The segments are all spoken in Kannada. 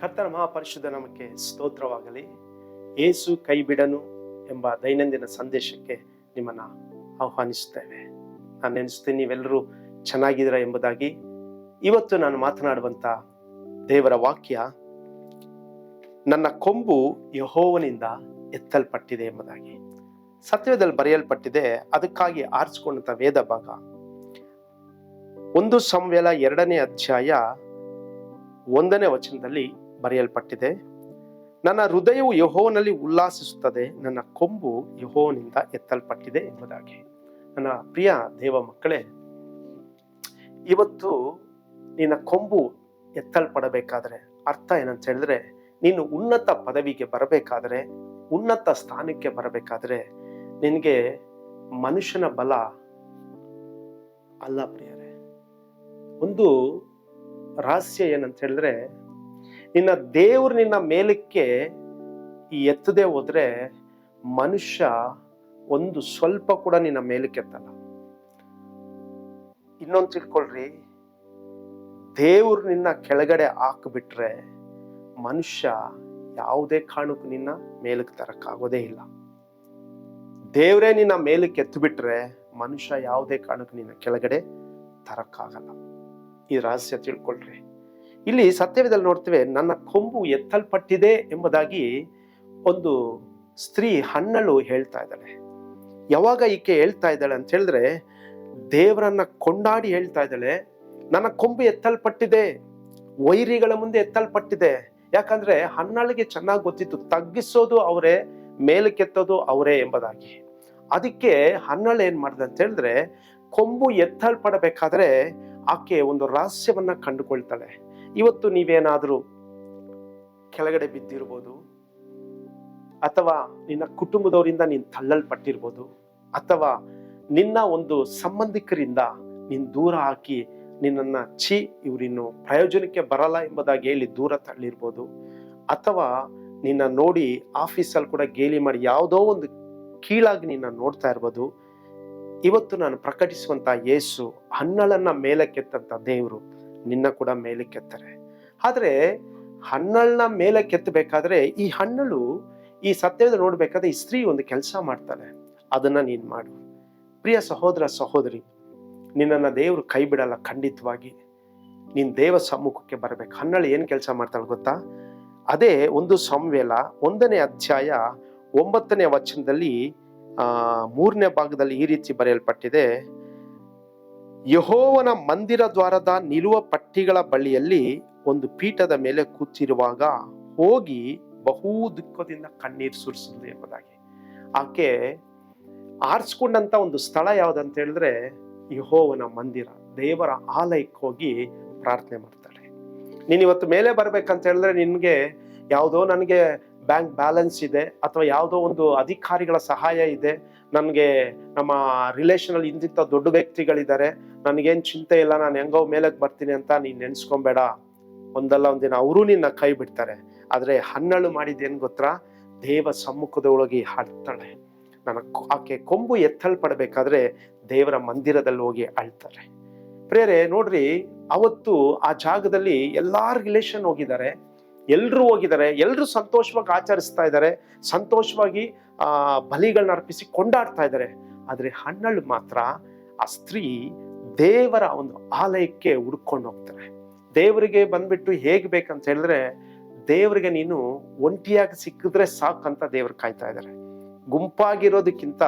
ಕರ್ತನ ಮಹಾಪರಿಶುದ್ಧ ನಮಗೆ ಸ್ತೋತ್ರವಾಗಲಿ. ಏಸು ಕೈ ಬಿಡನು ಎಂಬ ದೈನಂದಿನ ಸಂದೇಶಕ್ಕೆ ನಿಮ್ಮನ್ನ ಆಹ್ವಾನಿಸ್ತೇವೆ ನಾನು ನೆನೆಸ್ತೀನಿ ನೀವೆಲ್ಲರೂ ಚೆನ್ನಾಗಿದ್ದೀರಾ ಎಂಬುದಾಗಿ ಇವತ್ತು ನಾನು ಮಾತನಾಡುವಂಥ ದೇವರ ವಾಕ್ಯ, ನನ್ನ ಕೊಂಬು ಯಹೋವನಿಂದ ಎತ್ತಲ್ಪಟ್ಟಿದೆ ಎಂಬುದಾಗಿ. ಸತ್ಯದಲ್ಲಿ ಬರೆಯಲ್ಪಟ್ಟಿದೆ, ಅದಕ್ಕಾಗಿ ಆರಿಸಿಕೊಂಡಂಥ ವೇದ ಭಾಗ. ಒಂದು ಸಂವೇಲ ಎರಡನೇ ಅಧ್ಯಾಯ ಒಂದನೇ ವಚನದಲ್ಲಿ ಬರೆಯಲ್ಪಟ್ಟಿದೆ. ನನ್ನ ಹೃದಯವು ಯಹೋನಲ್ಲಿ ಉಲ್ಲಾಸಿಸುತ್ತದೆ, ನನ್ನ ಕೊಂಬು ಯಹೋನಿಂದ ಎತ್ತಲ್ಪಟ್ಟಿದೆ ಎಂಬುದಾಗಿ. ನನ್ನ ಪ್ರಿಯ ದೇವ ಮಕ್ಕಳೇ, ಇವತ್ತು ನಿನ್ನ ಕೊಂಬು ಎತ್ತಲ್ಪಡಬೇಕಾದ್ರೆ ಅರ್ಥ ಏನಂತ ಹೇಳಿದ್ರೆ, ನೀನು ಉನ್ನತ ಪದವಿಗೆ ಬರಬೇಕಾದ್ರೆ, ಉನ್ನತ ಸ್ಥಾನಕ್ಕೆ ಬರಬೇಕಾದ್ರೆ ನಿನಗೆ ಮನುಷ್ಯನ ಬಲ ಅಲ್ಲ ಪ್ರಿಯರೇ. ಒಂದು ರಹಸ್ಯ ಏನಂತ ಹೇಳಿದ್ರೆ ನಿನ್ನ ದೇವ್ರು ನಿನ್ನ ಮೇಲಕ್ಕೆ ಎತ್ತದೇ ಹೋದ್ರೆ ಮನುಷ್ಯ ಒಂದು ಸ್ವಲ್ಪ ಕೂಡ ನಿನ್ನ ಮೇಲಕ್ಕೆ ಎತ್ತಲ್ಲ. ಇನ್ನೊಂದು ತಿಳ್ಕೊಳ್ರಿ, ದೇವ್ರು ನಿನ್ನ ಕೆಳಗಡೆ ಹಾಕ್ಬಿಟ್ರೆ ಮನುಷ್ಯ ಯಾವುದೇ ಕಾರಣಕ್ಕೂ ನಿನ್ನ ಮೇಲಕ್ಕೆ ತರಕ್ಕಾಗೋದೇ ಇಲ್ಲ. ದೇವರೇ ನಿನ್ನ ಮೇಲಕ್ಕೆ ಎತ್ತುಬಿಟ್ರೆ ಮನುಷ್ಯ ಯಾವುದೇ ಕಾರಣಕ್ಕೂ ನಿನ್ನ ಕೆಳಗಡೆ ತರಕ್ಕಾಗಲ್ಲ ಈ ರಹಸ್ಯ ತಿಳ್ಕೊಳ್ರಿ. ಇಲ್ಲಿ ಸತ್ಯವಿದಲ್ಲಿ ನೋಡ್ತೇವೆ, ನನ್ನ ಕೊಂಬು ಎತ್ತಲ್ಪಟ್ಟಿದೆ ಎಂಬುದಾಗಿ ಒಂದು ಸ್ತ್ರೀ ಹಣ್ಣಳು ಹೇಳ್ತಾ ಇದ್ದಾಳೆ. ಯಾವಾಗ ಈಕೆ ಹೇಳ್ತಾ ಇದ್ದಾಳೆ ಅಂತ ಹೇಳಿದ್ರೆ, ದೇವರನ್ನ ಕೊಂಡಾಡಿ ಹೇಳ್ತಾ ಇದ್ದಾಳೆ, ನನ್ನ ಕೊಂಬು ಎತ್ತಲ್ಪಟ್ಟಿದೆ, ವೈರಿಗಳ ಮುಂದೆ ಎತ್ತಲ್ಪಟ್ಟಿದೆ. ಯಾಕಂದ್ರೆ ಹನ್ನಳಿಗೆ ಚೆನ್ನಾಗಿ ಗೊತ್ತಿತ್ತು, ತಗ್ಗಿಸೋದು ಅವರೇ ಮೇಲಕ್ಕೆತ್ತೋದು ಅವರೇ ಎಂಬುದಾಗಿ. ಅದಕ್ಕೆ ಹನ್ನಳು ಏನ್ ಮಾಡಿದೆ ಅಂತ ಹೇಳಿದ್ರೆ, ಕೊಂಬು ಎತ್ತಲ್ಪಡಬೇಕಾದ್ರೆ ಆಕೆ ಒಂದು ರಹಸ್ಯವನ್ನ ಕಂಡುಕೊಳ್ತಾಳೆ. ಇವತ್ತು ನೀವೇನಾದರೂ ಕೆಳಗಡೆ ಬಿದ್ದಿರ್ಬೋದು ಅಥವಾ ನಿನ್ನ ಕುಟುಂಬದವರಿಂದ ನೀನು ತಳ್ಳಲ್ಪಟ್ಟಿರ್ಬೋದು ಅಥವಾ ನಿನ್ನ ಒಂದು ಸಂಬಂಧಿಕರಿಂದ ನೀನು ದೂರ ಹಾಕಿ ನಿನ್ನನ್ನ ಛೀ, ಇವರಿನ್ನು ಪ್ರಯೋಜನಕ್ಕೆ ಬರಲ್ಲ ಎಂಬುದಾಗಿ ಹೇಳಿ ದೂರ ತಳ್ಳಿರ್ಬೋದು ಅಥವಾ ನಿನ್ನ ನೋಡಿ ಆಫೀಸಲ್ಲಿ ಕೂಡ ಗೇಲಿ ಮಾಡಿ ಯಾವುದೋ ಒಂದು ಕೀಳಾಗಿ ನಿನ್ನ ನೋಡ್ತಾ ಇರ್ಬೋದು. ಇವತ್ತು ನಾನು ಪ್ರಕಟಿಸುವಂತ ಯೇಸು ಹನ್ನಳನ್ನ ಮೇಲಕ್ಕೆತ್ತಂತ ದೇವರು ನಿನ್ನ ಕೂಡ ಮೇಲೆ ಕೆತ್ತಾರೆ. ಆದರೆ ಆದ್ರೆ ಮೇಲೆ ಕೆತ್ತಬೇಕಾದ್ರೆ ಈ ಹಣ್ಣಳು ಈ ಸತ್ಯದ ನೋಡ್ಬೇಕಾದ್ರೆ ಈ ಸ್ತ್ರೀ ಒಂದು ಕೆಲಸ ಮಾಡ್ತಾಳೆ. ಅದನ್ನ ನೀನು ಮಾಡು. ಪ್ರಿಯ ಸಹೋದರ, ಸಹೋದರಿ, ನಿನ್ನನ್ನ ದೇವರು ಕೈ ಬಿಡಲ್ಲ ಖಂಡಿತವಾಗಿ. ನೀನು ದೇವ ಸಮ್ಮುಖಕ್ಕೆ ಬರಬೇಕು. ಹನ್ನಳು ಏನು ಕೆಲಸ ಮಾಡ್ತಾಳೆ ಗೊತ್ತಾ? ಅದೇ ಒಂದು ಸಂವೇಲ, ಒಂದನೇ ಅಧ್ಯಾಯ, ಒಂಬತ್ತನೇ ವಚನದಲ್ಲಿ ಮೂರನೇ ಭಾಗದಲ್ಲಿ ಈ ರೀತಿ ಬರೆಯಲ್ಪಟ್ಟಿದೆ. ಯಹೋವನ ಮಂದಿರ ದ್ವಾರದ ನಿಲುವ ಪಟ್ಟಿಗಳ ಬಳಿಯಲ್ಲಿ ಒಂದು ಪೀಠದ ಮೇಲೆ ಕೂತಿರುವಾಗ ಹೋಗಿ ಬಹು ದುಃಖದಿಂದ ಕಣ್ಣೀರು ಸುರಿಸಿದ್ರು ಎಂಬುದಾಗಿ. ಆಕೆ ಆರಿಸ್ಕೊಂಡಂತ ಒಂದು ಸ್ಥಳ ಯಾವ್ದಂತ ಹೇಳಿದ್ರೆ ಯಹೋವನ ಮಂದಿರ, ದೇವರ ಆಲಯಕ್ಕೆ ಹೋಗಿ ಪ್ರಾರ್ಥನೆ ಮಾಡ್ತಾಳೆ. ನೀನು ಇವತ್ತು ಮೇಲೆ ಬರ್ಬೇಕಂತ ಹೇಳಿದ್ರೆ ನಿನ್ಗೆ ಯಾವುದೋ ನನಗೆ ಬ್ಯಾಂಕ್ ಬ್ಯಾಲೆನ್ಸ್ ಇದೆ ಅಥವಾ ಯಾವುದೋ ಒಂದು ಅಧಿಕಾರಿಗಳ ಸಹಾಯ ಇದೆ ನನಗೆ ನಮ್ಮ ರಿಲೇಷನ್ ಅಲ್ಲಿ ಇಂತಿಂತ ದೊಡ್ಡ ವ್ಯಕ್ತಿಗಳಿದ್ದಾರೆ, ನನಗೇನು ಚಿಂತೆ ಇಲ್ಲ, ನಾನು ಹೆಂಗೋ ಮೇಲಕ್ಕೆ ಬರ್ತೀನಿ ಅಂತ ನೀನು ನೆನೆಸ್ಕೊಬೇಡ. ಒಂದಲ್ಲ ಒಂದಿನ ಅವರು ನಿನ್ನ ಕೈ ಬಿಡ್ತಾರೆ. ಆದರೆ ಹನ್ನಳು ಮಾಡಿದ್ದೇನು ಗೊತ್ತಾ? ದೇವ ಸಮ್ಮುಖದ ಒಳಗೆ ಹಾಡ್ತಾಳೆ ನನ್ನ ಆಕೆ ಕೊಂಬು ಎತ್ತಲ್ಪಡಬೇಕಾದ್ರೆ ದೇವರ ಮಂದಿರದಲ್ಲಿ ಹೋಗಿ ಅಳ್ತಾರೆ. ಪ್ರೇರೆ, ನೋಡ್ರಿ, ಅವತ್ತು ಆ ಜಾಗದಲ್ಲಿ ಎಲ್ಲಾ ರಿಲೇಷನ್ ಹೋಗಿದ್ದಾರೆ. ಎಲ್ರು ಹೋಗಿದ್ದಾರೆ ಎಲ್ಲರೂ ಸಂತೋಷವಾಗಿ ಆಚರಿಸ್ತಾ ಇದ್ದಾರೆ, ಸಂತೋಷವಾಗಿ ಬಲಿಗಳನ್ನ ಅರ್ಪಿಸಿ ಕೊಂಡಾಡ್ತಾ ಇದ್ದಾರೆ. ಆದರೆ ಹಣ್ಣಳು ಮಾತ್ರ ಆ ಸ್ತ್ರೀ ದೇವರ ಒಂದು ಆಲಯಕ್ಕೆ ಹುಡ್ಕೊಂಡು ಹೋಗ್ತಾರೆ. ದೇವರಿಗೆ ಬಂದ್ಬಿಟ್ಟು ಹೇಗ್ ಬೇಕಂತ ಹೇಳಿದ್ರೆ, ದೇವರಿಗೆ ನೀನು ಒಂಟಿಯಾಗಿ ಸಿಕ್ಕಿದ್ರೆ ಸಾಕಂತ ದೇವ್ರು ಕಾಯ್ತಾ ಇದ್ದಾರೆ. ಗುಂಪಾಗಿರೋದಕ್ಕಿಂತ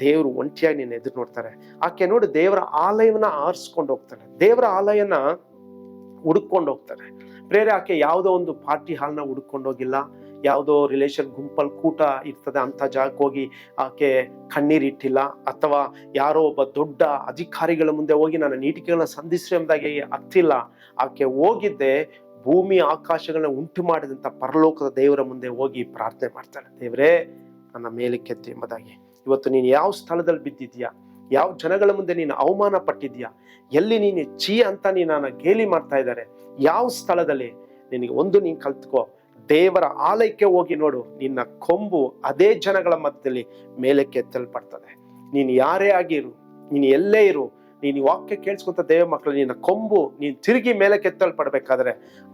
ದೇವರು ಒಂಟಿಯಾಗಿ ನೀನು ಎದುರು ನೋಡ್ತಾರೆ. ಆಕೆ ನೋಡಿ ದೇವರ ಆಲಯವನ್ನ ಆರಿಸ್ಕೊಂಡು ಹೋಗ್ತಾರೆ ದೇವರ ಆಲಯನ ಹುಡುಕೊಂಡು ಹೋಗ್ತಾರೆ ಬೇರೆ ಆಕೆ ಯಾವುದೋ ಒಂದು ಪಾರ್ಟಿ ಹಾಲ್ನ ಹುಡ್ಕೊಂಡೋಗಿಲ್ಲ. ಯಾವುದೋ ರಿಲೇಷನ್ ಗುಂಪಲ್ಲಿ ಕೂಟ ಇರ್ತದೆ ಅಂಥ ಜಾಗಕ್ಕೆ ಹೋಗಿ ಆಕೆ ಕಣ್ಣೀರಿಟ್ಟಿಲ್ಲ ಅಥವಾ ಯಾರೋ ಒಬ್ಬ ದೊಡ್ಡ ಅಧಿಕಾರಿಗಳ ಮುಂದೆ ಹೋಗಿ ನನ್ನ ನೀಟಿಕೆಗಳನ್ನ ಸಂಧಿಸಿ ಎಂಬುದಾಗಿ ಹತ್ತಿಲ್ಲ ಆಕೆ ಹೋಗಿದ್ದೆ, ಭೂಮಿ ಆಕಾಶಗಳನ್ನ ಉಂಟು ಮಾಡಿದಂಥ ಪರಲೋಕದ ದೇವರ ಮುಂದೆ ಹೋಗಿ ಪ್ರಾರ್ಥನೆ ಮಾಡ್ತಾಳೆ. ದೇವರೇ, ನನ್ನ ಮೇಲಕ್ಕೆತ್ತಿ ಎಂಬುದಾಗಿ. ಇವತ್ತು ನೀನು ಯಾವ ಸ್ಥಳದಲ್ಲಿ ಬಿದ್ದಿದ್ಯಾ ಯಾವ ಜನಗಳ ಮುಂದೆ ನೀನು ಅವಮಾನ ಪಟ್ಟಿದ್ಯಾ ಎಲ್ಲಿ ನೀನು ಚೀ ಅಂತ ನೀನು ಗೇಲಿ ಮಾಡ್ತಾ ಇದ್ದಾರೆ? ಯಾವ ಸ್ಥಳದಲ್ಲಿ? ನಿನಗೆ ಒಂದು ನೀನು ಕಲ್ತ್ಕೋ. ದೇವರ ಆಲಯಕ್ಕೆ ಹೋಗಿ ನೋಡು. ನಿನ್ನ ಕೊಂಬು ಅದೇ ಜನಗಳ ಮಧ್ಯದಲ್ಲಿ ಮೇಲಕ್ಕೆ ಎತ್ತಲ್ಪಡ್ತದೆ. ನೀನು ಯಾರೇ ಆಗಿರು ನೀನು ಎಲ್ಲೇ ಇರು. ನೀನು ವಾಕ್ಯ ಕೇಳಿಸ್ಕೊಂತ ದೇವ ಮಕ್ಕಳು, ನಿನ್ನ ಕೊಂಬು ನೀನು ತಿರುಗಿ ಮೇಲಕ್ಕೆ ಎತ್ತಲ್ಪಡ್ಬೇಕಾದ್ರೆ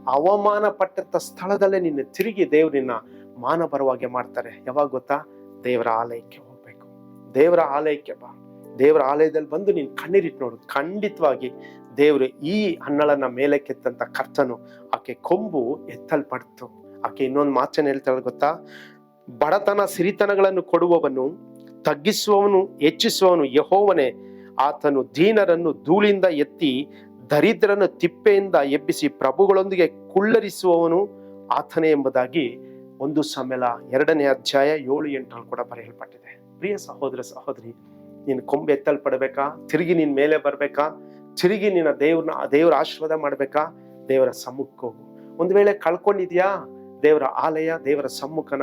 ಅವಮಾನ ಪಟ್ಟಂತ ಸ್ಥಳದಲ್ಲೇ ನಿನ್ನ ತಿರುಗಿ ದೇವ್ರು ನಿನ್ನ ಮಾನ ಬರುವಾಗೆ ಮಾಡ್ತಾರೆ. ಯಾವಾಗ ಗೊತ್ತಾ? ದೇವರ ಆಲಯಕ್ಕೆ ಹೋಗ್ಬೇಕು. ದೇವರ ಆಲಯಕ್ಕೆ ಬಾ. ದೇವರ ಆಲಯದಲ್ಲಿ ಬಂದು ನೀನು ಕಣ್ಣೀರಿಟ್ಟು ನೋಡು. ಖಂಡಿತವಾಗಿ ದೇವರು, ಈ ಹಣ್ಣಳನ್ನ ಮೇಲಕ್ಕೆತ್ತಂತ ಕರ್ತನು ಆಕೆ ಕೊಂಬು ಎತ್ತಲ್ಪಡ್ತು. ಆಕೆ ಇನ್ನೊಂದು ಮಾತನ್ನ ಹೇಳ್ತಾಳೆ ಗೊತ್ತಾ? ಬಡತನ, ಸಿರಿತನಗಳನ್ನು ಕೊಡುವವನು, ತಗ್ಗಿಸುವವನು, ಹೆಚ್ಚಿಸುವವನು ಯಹೋವನೇ. ಆತನು ದೀನರನ್ನು ಧೂಳಿಂದ ಎತ್ತಿ ದರಿದ್ರನ್ನು ತಿಪ್ಪೆಯಿಂದ ಎಬ್ಬಿಸಿ ಪ್ರಭುಗಳೊಂದಿಗೆ ಕುಳ್ಳರಿಸುವವನು ಆತನೇ ಎಂಬುದಾಗಿ ಒಂದು ಸಮ್ಮೇಳ ಎರಡನೇ ಅಧ್ಯಾಯ ಏಳು ಎಂಟರಲ್ಲಿ ಕೂಡ ಬರೆಯಲ್ಪಟ್ಟಿದೆ. ಪ್ರಿಯ ಸಹೋದರ, ಸಹೋದರಿ ನೀನು ಕೊಂಬೆ ಎತ್ತಲ್ಪಡ್ಬೇಕಾ ತಿರುಗಿ ನಿನ್ನ ಮೇಲೆ ಬರಬೇಕಾ? ತಿರುಗಿ ನಿನ್ನ ದೇವ್ರನ್ನ ದೇವರ ಆಶೀರ್ವಾದ ಮಾಡಬೇಕಾ? ದೇವರ ಸಮ್ಮುಖ ಹೋಗು. ಒಂದು ವೇಳೆ ಕಳ್ಕೊಂಡಿದ್ಯಾ? ದೇವರ ಆಲಯ, ದೇವರ ಸಮ್ಮುಖನ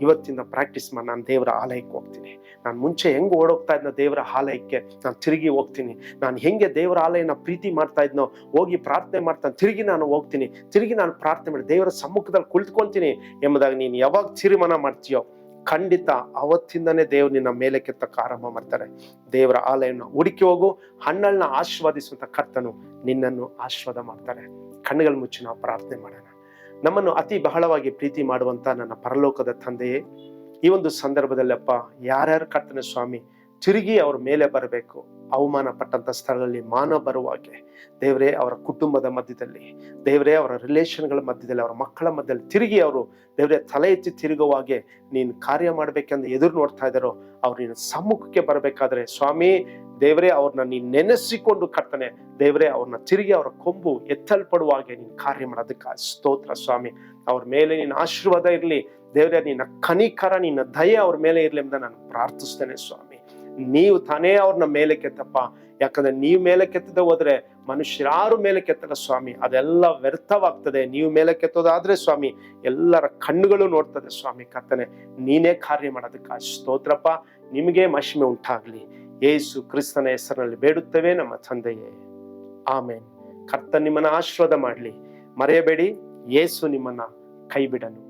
ಇವತ್ತಿಂದ ಪ್ರಾಕ್ಟೀಸ್ ಮಾಡಿ, ನಾನು ದೇವರ ಆಲಯಕ್ಕೆ ಹೋಗ್ತೀನಿ. ನಾನು ಮುಂಚೆ ಹೆಂಗೆ ಓಡೋಗ್ತಾ ಇದ್ನೋ ದೇವರ ಆಲಯಕ್ಕೆ, ನಾನು ತಿರುಗಿ ಹೋಗ್ತೀನಿ. ನಾನು ಹೆಂಗೆ ದೇವರ ಆಲಯನ ಪ್ರೀತಿ ಮಾಡ್ತಾ ಇದ್ನೋ, ಹೋಗಿ ಪ್ರಾರ್ಥನೆ ಮಾಡ್ತಾನೆ, ತಿರುಗಿ ನಾನು ಹೋಗ್ತೀನಿ. ತಿರುಗಿ ನಾನು ಪ್ರಾರ್ಥನೆ ಮಾಡಿ ದೇವರ ಸಮ್ಮುಖದಲ್ಲಿ ಕುಳಿತುಕೊಳ್ತೀನಿ ಎಂಬುದಾಗಿ ನೀನು ಯಾವಾಗ ತೀರ್ಮಾನ ಮಾಡ್ತೀಯೋ ಖಂಡಿತ ಅವತ್ತಿಂದನೇ ದೇವ್ರು ನಿನ್ನ ಮೇಲೆ ಕೆತ್ತಕ್ಕೆ ಆರಂಭ ಮಾಡ್ತಾರೆ. ದೇವರ ಆಲಯನ ಹುಡುಕಿ ಹೋಗು ಹಣ್ಣಳನ್ನ ಆಶೀರ್ವಾದಿಸುವಂತ ಕರ್ತನು ನಿನ್ನನ್ನು ಆಶೀರ್ವಾದ ಮಾಡ್ತಾರೆ. ಕಣ್ಣುಗಳ ಮುಚ್ಚಿ ನಾವು ಪ್ರಾರ್ಥನೆ ಮಾಡೋಣ. ನಮ್ಮನ್ನು ಅತಿ ಬಹಳವಾಗಿ ಪ್ರೀತಿ ಮಾಡುವಂತ ನನ್ನ ಪರಲೋಕದ ತಂದೆಯೇ, ಈ ಒಂದು ಸಂದರ್ಭದಲ್ಲಿ ಅಪ್ಪ, ಯಾರ್ಯಾರು ಕರ್ತನ ಸ್ವಾಮಿ ತಿರುಗಿ ಅವ್ರ ಮೇಲೆ ಬರಬೇಕು. ಅವಮಾನ ಪಟ್ಟಂಥ ಸ್ಥಳದಲ್ಲಿ ಮಾನ ಬರುವಾಗೆ ದೇವರೇ, ಅವರ ಕುಟುಂಬದ ಮಧ್ಯದಲ್ಲಿ, ದೇವರೇ, ಅವರ ರಿಲೇಷನ್ಗಳ ಮಧ್ಯದಲ್ಲಿ, ಅವರ ಮಕ್ಕಳ ಮಧ್ಯದಲ್ಲಿ ತಿರುಗಿ ಅವರು, ದೇವರೇ, ತಲೆ ಎತ್ತಿ ತಿರುಗುವಾಗೆ ನೀನು ಕಾರ್ಯ ಮಾಡಬೇಕೆಂದು ಎದುರು ನೋಡ್ತಾ ಇದ್ದಾರೋ, ಅವ್ರು ನಿನ್ನ ಸಮ್ಮುಖಕ್ಕೆ ಬರಬೇಕಾದ್ರೆ ಸ್ವಾಮಿ, ದೇವರೇ, ಅವ್ರನ್ನ ನೀನ್ ನೆನೆಸಿಕೊಂಡು ಕರ್ತನೆ. ದೇವರೇ, ಅವ್ರನ್ನ ತಿರುಗಿ ಅವರ ಕೊಂಬು ಎತ್ತಲ್ಪಡುವಾಗೆ ನೀನು ಕಾರ್ಯ ಮಾಡೋದಕ್ಕೆ ಸ್ತೋತ್ರ ಸ್ವಾಮಿ. ಅವ್ರ ಮೇಲೆ ನಿನ್ನ ಆಶೀರ್ವಾದ ಇರಲಿ. ದೇವರೇ, ನಿನ್ನ ಕನಿಕರ, ನಿನ್ನ ದಯೆ ಅವ್ರ ಮೇಲೆ ಇರಲಿ ಅಂತ ನಾನು ಪ್ರಾರ್ಥಿಸ್ತೇನೆ ಸ್ವಾಮಿ. ನೀವು ತಾನೇ ಅವ್ರನ್ನ ಮೇಲೆ ಕೆತ್ತಪ್ಪ. ಯಾಕಂದ್ರೆ ನೀವು ಮೇಲೆ ಕೆತ್ತದ ಹೋದ್ರೆ ಮನುಷ್ಯರಾರು ಮೇಲೆ ಕೆತ್ತಲ್ಲ ಸ್ವಾಮಿ. ಅದೆಲ್ಲ ವ್ಯರ್ಥವಾಗ್ತದೆ. ನೀವು ಮೇಲೆ ಕೆತ್ತೋದಾದ್ರೆ ಸ್ವಾಮಿ, ಎಲ್ಲರ ಕಣ್ಣುಗಳು ನೋಡ್ತದೆ ಸ್ವಾಮಿ ಕರ್ತನೆ. ನೀನೇ ಕಾರ್ಯ ಮಾಡೋದಕ್ಕೆ ಸ್ತೋತ್ರಪ್ಪ. ನಿಮಗೆ ಮಹಿಮೆ ಉಂಟಾಗ್ಲಿ. ಯೇಸು ಕ್ರಿಸ್ತನ ಹೆಸರಿನಲ್ಲಿ ಬೇಡುತ್ತೇವೆ ನಮ್ಮ ತಂದೆಯೇ. ಆಮೇನ್. ಕರ್ತ ನಿಮ್ಮನ್ನ ಆಶೀರ್ವಾದ ಮಾಡಲಿ. ಮರೆಯಬೇಡಿ. ಯೇಸು ನಿಮ್ಮನ್ನ ಕೈ ಬಿಡನು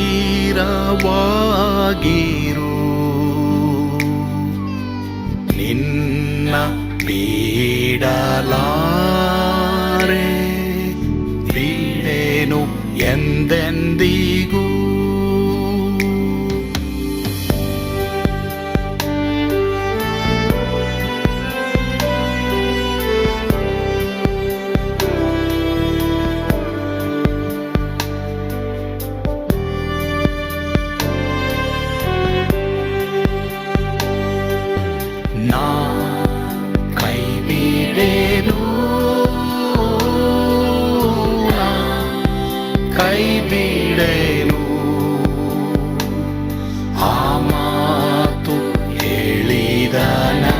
ಸ್ಥಿರವಾಗಿರು. ನಿನ್ನ ಬೀಡಲಾರೆ ಬೀಡೇನು ಎಂದೆಂದಿಗೂ ಹೇಳಿದನಲ್ಲ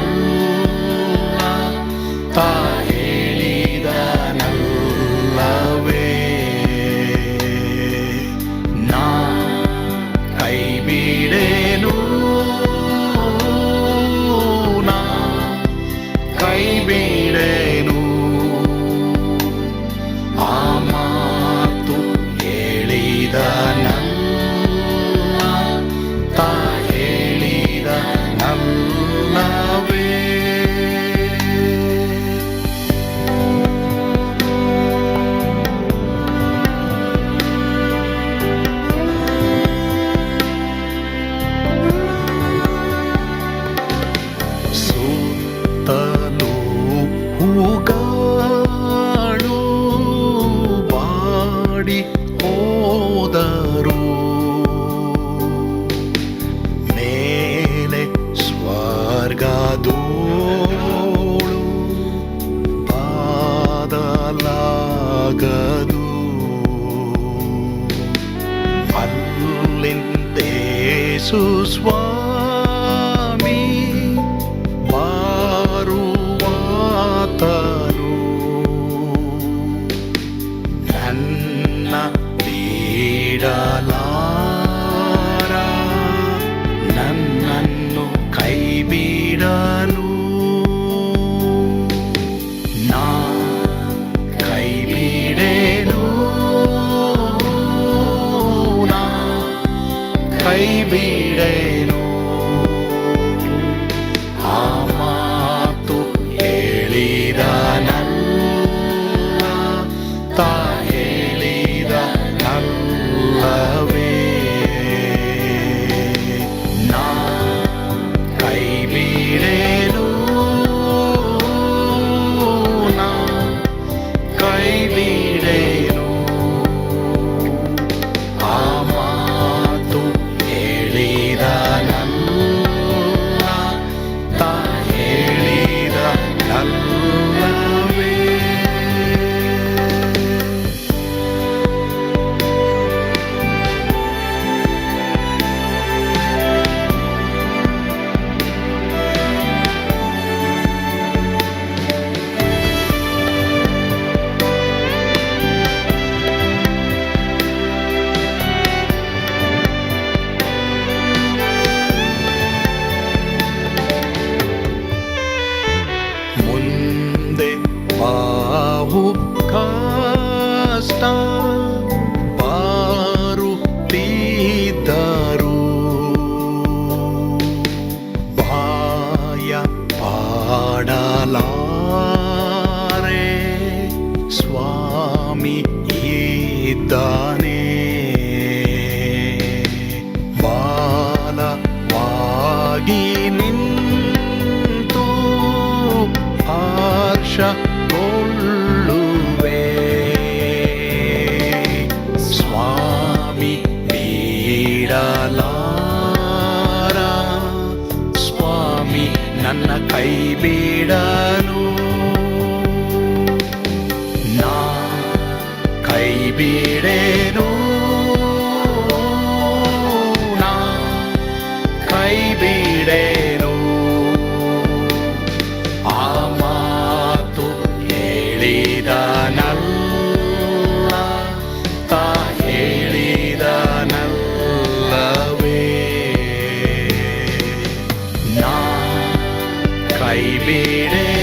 ತಾ ಹೇಳಿದನಲ್ಲವೇ ನಾ ಕೈ ಬಿಡೇನು ನಾ ಕೈ ಬಿಡೇನು ಆ ಮಾತು ಹೇಳಿದನಲ್ಲ ತಾ star. আমি ये दाने পাইবে রে